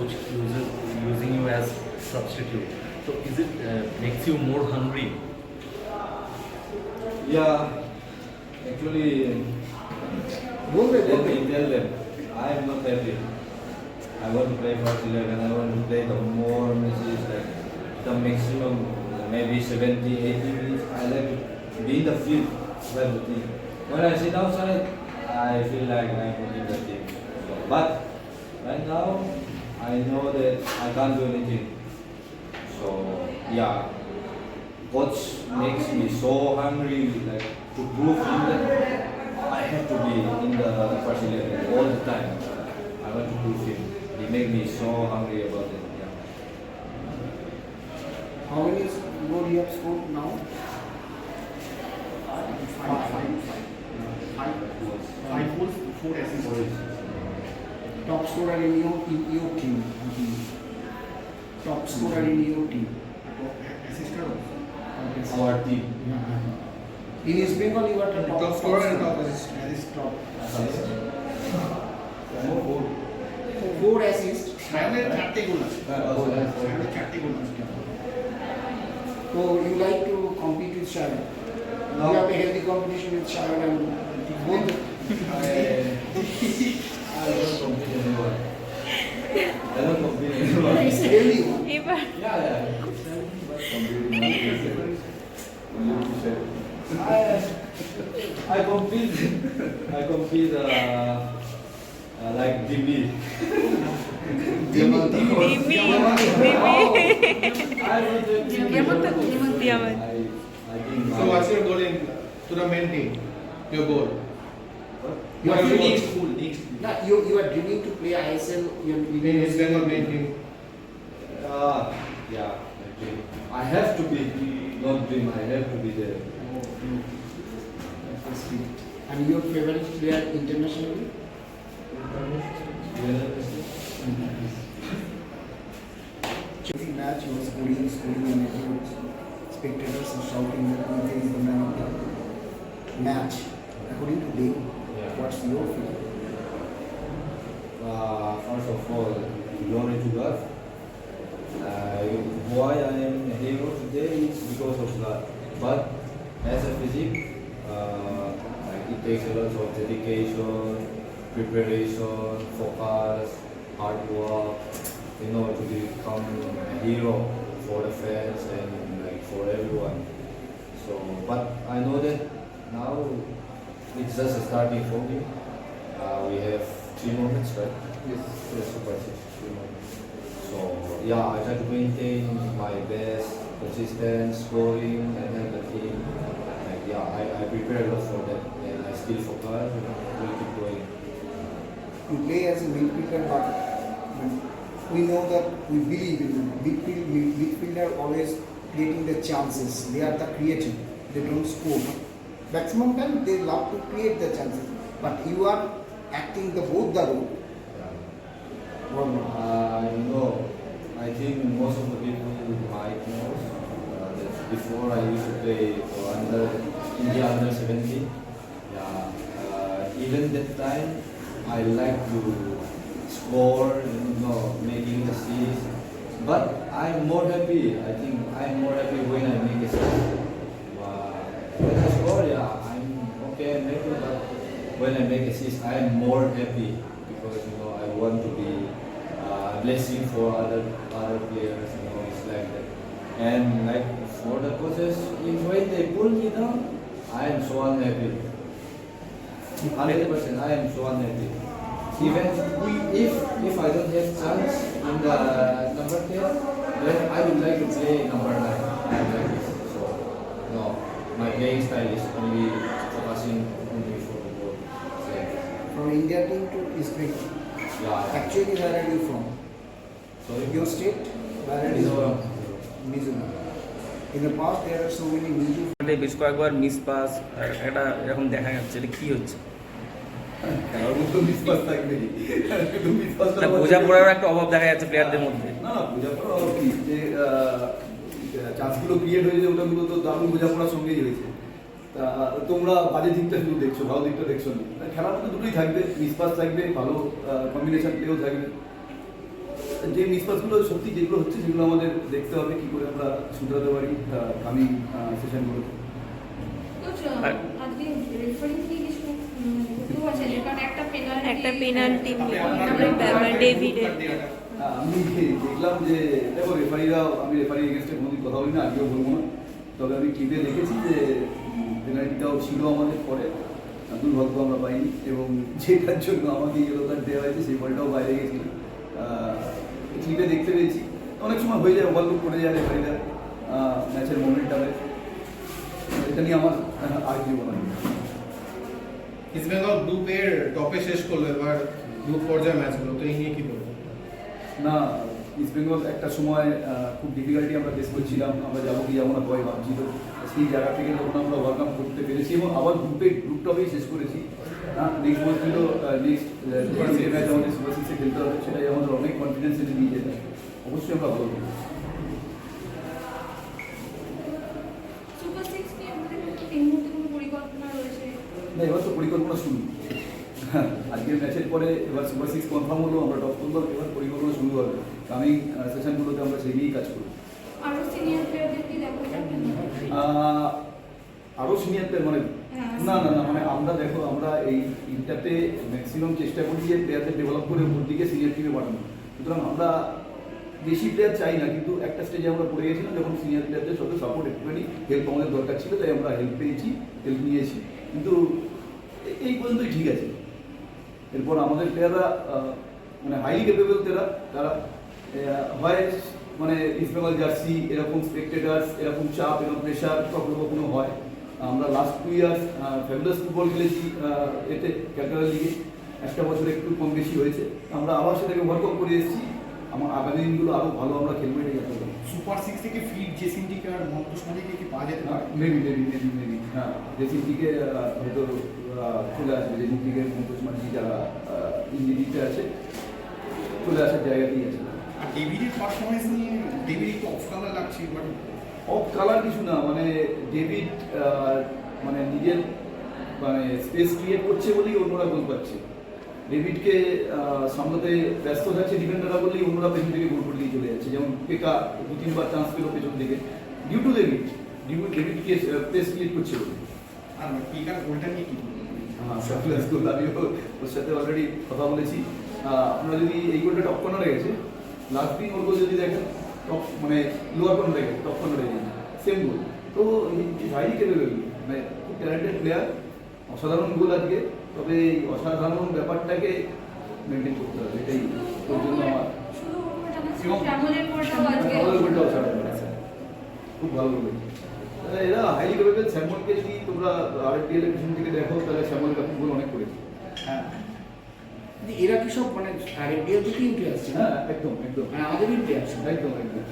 which uses using you as substitute. So is it uh, makes you more hungry? Yeah, actually, let me tell them I am not happy. I want to play for Sri Lanka. I want to play the more matches, like the maximum, maybe 70, 80 minutes. I like be in the field, like the team. When I sit outside, I feel like I'm in the team. But right now, I know that I can't do anything. So, yeah, coach makes me so hungry, like to prove him that I have to be in the first eleven all the time. I want to prove him. He make me so hungry about it. Yeah. How many goal you have scored now? Five, five, five, five goals, four assists. Top scorer in your in your team. Top scorer in your team. Assist also. Our team. In East Bengal, you are the top, Top scorer and top assist. Assist top. Four assists. সায়নের চারটে goal আছে Uh, সায়নের চারটে goal আছে So you like to compete with Sharon? No. You have a healthy competition with Sharon and both. I, I don't compete anymore. I don't compete anymore. Really? Iba. Yeah, yeah. I, I compete. I compete uh, uh, like DB. Diamante. DB. DB. I don't do Diamante. Diamante. I, I think. So what's your goal in to the main team? Your goal. You are your dreaming, next goal? Next goal. no, you, you are dreaming to play ISL. You are In East Bengal main team. Uh, yeah, okay. I have to be, not dream, I have to be there. And your favorite player internationally? Chelsea match was scoring, scoring, and everyone, spectators are shouting that Conte is the man of the match. According to them, Yeah. What's your feeling? Uh, first of all, glory to God. Uh, why I am a hero today is because of God. But as a physique, uh, it takes a lot of dedication, preparation, focus, hard work, you know, to become a hero for the fans and like for everyone. So, but I know that now it's just a starting for me. Uh, we have three moments, right? Yes. Yes, super three moments. So yeah, I try to maintain my best, consistent scoring and then the team. Like yeah, I, I prepare a lot for that and I still focus and will keep going. You play as a midfielder, but we know that we believe in midfield, mid- midfielder always creating the chances. They are the creative. They don't score. Maximum time they love to create the chances. But you are acting the both the role. Uh, know, I think most of the people might know uh, that before I used to play for under India under 17. Yeah, uh, even that time I like to score, you know, making assists. But I'm more happy. I think I'm more happy when I make a Uh, yeah, I'm okay, but when I make assist, I'm more happy because, you know, I want to be a blessing for other other players, you know, it's like that. And like for the coaches, if when they pull me down, I am so unhappy. 100%, I am so unhappy. Even if if I don't have chance in the number 10, then I would like to play number 9. Playing style is only focusing only for the this. From India team to Bengal. Yeah. Actually, where are you from? Sorry. Your state? Where are you from? Mizoram. In the past, there are so many Mizo বেশ কয়েকবার miss pass একটা এরকম দেখা যাচ্ছে এটা কি হচ্ছে বোঝাপড়ার একটা অভাব দেখা যাচ্ছে প্লেয়ারদের মধ্যে না না বোঝাপড়া আর কি যে চান্সগুলো ক্রিয়েট হয়েছে ওটা মূলত দারুণ বোঝাপড়ার সঙ্গেই হয়েছে তোমরা বাজে দিকটা শুধু দেখছ ভালো দিকটা দেখছ না। খেলার মধ্যে দুটোই থাকবে মিসপাস থাকবে ভালো কম্বিনেশন প্লেও থাকবে। যে মিসপাসগুলো সত্যি যেগুলো হচ্ছে সেগুলো আমাদের দেখতে হবে কি করে আমরা শুধরাতে পারি কামিং সেশনগুলোতে একটা পেনাল্টি ডেভিডের আমি দেখলাম যে দেখো রেফারিরা আমি রেফারি এগেনস্টে কোনোদিন কথা বলি না আজকেও বলব না। তবে আমি টিভে দেখেছি যে পেনাল্টিটাও ছিল আমাদের পরে। দুর্ভাগ্য আমরা পাইনি এবং যেটার জন্য আমাকে ইয়েলো কার্ড দেওয়া হয়েছে সেই বলটাও বাইরে গেছিল। ক্লিপে দেখতে পেয়েছি। অনেক সময় হয়ে যায় ওভারলুক করে যায় রেফারিরা ম্যাচের মোমেন্টামে এটা নিয়ে আমার আর কি বলার। ইস্ট বেঙ্গল গ্রুপের টপে শেষ করল এবার গ্রুপ পর্যায়ে ম্যাচগুলো তো এই নিয়ে কি বলব? না ইস্ট বেঙ্গল একটা সময় খুব ডিফিকাল্টি আমরা ফেস করছিলাম। আমরা যাব কি যাব না, ভয় ভাবছিল। সেই জায়গা থেকে যখন আমরা ওয়ার্কআপ করতে পেরেছি এবং আবার গ্রুপে গ্রুপটাকেই শেষ করেছি। নেক্সট ম্যাচ ছিল নেক্সট সুপার ম্যাচ আমাদের সুপার সিক্সে খেলতে হবে, সেটাই আমাদের অনেক কনফিডেন্স এনে নিয়ে যেতে অবশ্যই আমরা ভালো করব। সুপার সিক্স নিয়ে আমাদের এই মুহূর্তে কোনো পরিকল্পনা রয়েছে না এবার তো পরিকল্পনা শুরু হ্যাঁ, আজকের ম্যাচের পরে এবার সুপার সিক্স কনফার্ম হলো আমরা টপ করলাম এবার পরিকল্পনা শুরু হবে। কামিং সেশনগুলোতে আমরা সেই নিয়েই কাজ করব আরও সিনিয়র প্লেয়ার মানে হ্যাঁ। না না না মানে আমরা দেখো আমরা এই ইন্টারতে ম্যাক্সিমাম চেষ্টা করি যে প্লেয়ারদের ডেভেলপ করে উপর দিকে সিনিয়র টিমে পাঠানো। সুতরাং আমরা বেশি প্লেয়ার চাই না কিন্তু একটা স্টেজে আমরা পড়ে গেছিলাম যখন সিনিয়র প্লেয়ারদের সাথে সাপোর্ট একটুখানি হেল্প আমাদের দরকার ছিল তাই আমরা হেল্প পেয়েছি হেল্প নিয়েছি। কিন্তু এই পর্যন্তই ঠিক আছে। এরপর আমাদের প্লেয়াররা মানে হাইলি ক্যাপেবল তারা তারা হয় মানে ইস্ট বেঙ্গল জার্সি এরকম স্পেক্টেটার্স এরকম চাপ এরকম প্রেশার রকম কোনো হয়। আমরা last two years fabulous football খেলেছি এতে ক্যালকাটা লিগে। একটা বছর একটু কম বেশি হয়েছে। আমরা আবার সেটাকে ওভারকাম করে এসেছি। আমার আগামী দিনগুলো আরও ভালো আমরা খেলব এটাই আশা সুপার সিক্স থেকে ফিট জেসিনটিকে আর মন্তোষ মালিকে কি পাওয়া যেতে পারে? মেবি মেবি মেবি মেবি হ্যাঁ রেসিং দিকে হয়তো চলে আসবে। রেসিং দিকে মুকেশ মাঝি যারা ইঞ্জিনিতে আছে চলে আসার জায়গাতেই আছে। আর ডেভিডের পারফরমেন্স নিয়ে ডেভিড একটু অফ কালার লাগছে বাট অফ কালার কিছু না মানে ডেভিড মানে নিজের মানে স্পেস ক্রিয়েট করছে বলেই অন্যরা গোল পাচ্ছে। ডেভিডকে সামলাতে ব্যস্ত থাকছে ডিফেন্ডাররা বলেই অন্যরা পেছন থেকে গোল করে দিয়ে চলে যাচ্ছে। যেমন পেকা দু তিনবার চান্স পেল পেছন থেকে। ডিউ টু ডেভিড ডিউ ডেভিডকে স্পেস ক্রিয়েট করছে বলে আর পিকার গোলটা নিয়ে কি সাফল্যাস গোল আমিও ওর সাথে অলরেডি কথা বলেছি। আপনারা যদি এই গোলটা টপ কর্নারে গেছে লাস্ট দিন ওর গোল যদি দেখেন টপ মানে লোয়ার কর্নারে গেছে টপ কর্নারে গেছে সেম গোল তো হাইলি ক্যাপেবল মানে খুব ট্যালেন্টেড প্লেয়ার অসাধারণ গোল আজকে তবে এই অসাধারণ ব্যাপারটাকে মেনটেন করতে হবে এটাই ওর জন্য আমার। অসাধারণ খুব ভালো গোল এরা হাইলি ক্যাপেবল স্যামনকে যদি তোমরা আরটিএল এর পিছন থেকে দেখো তাহলে স্যামন কাপুর গোল অনেক করেছে। হ্যাঁ। এরা কি সব মানে আর ইন্ডিয়ার দিকে আসছে হ্যাঁ একদম একদম। মানে আমাদের আসছে একদম একদম।